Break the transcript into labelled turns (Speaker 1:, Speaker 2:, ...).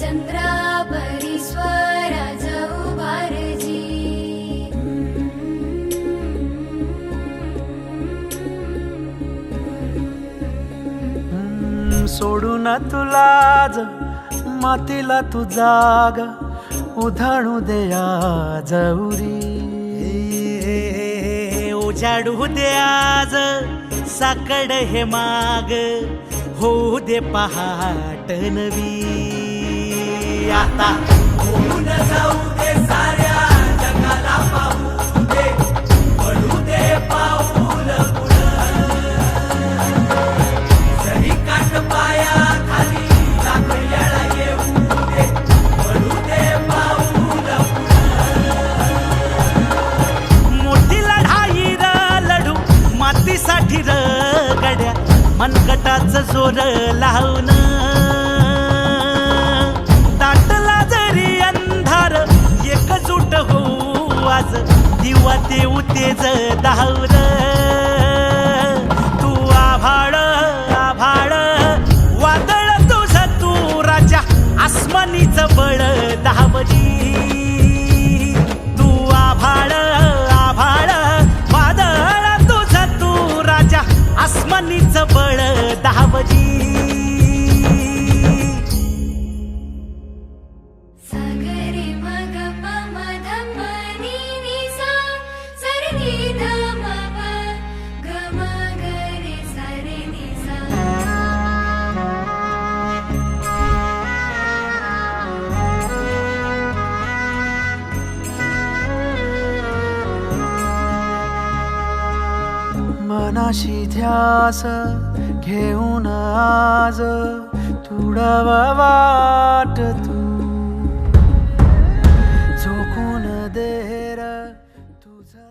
Speaker 1: सोडू स्वरा सोडून तुलाज मातीला तू जाग उधाणू देया उरी.
Speaker 2: उजाडू दे आज साकड हे माग होऊ दे पहाट नवी. आता होऊन जाऊ दे साऱ्या जगाला पाहू दे पडू दे पाऊल काट पाया खाली येऊ दे पडू दे पाऊल मोठी लढाई र लढू मातीसाठी र गड्या मनगटाच जोर लावून देऊ तेज धावर तू आभाळ आभाळ. वादळ तुझ तू राजा आसमानीच बळ दहावजी तू आभाळ आभाळ. वादळ तुझ तू राजा आसमानीच बळ
Speaker 3: दहावजी
Speaker 1: मनाशी ध्यास घेऊन आज तुडवा वाट तू. झोकून देर तुझा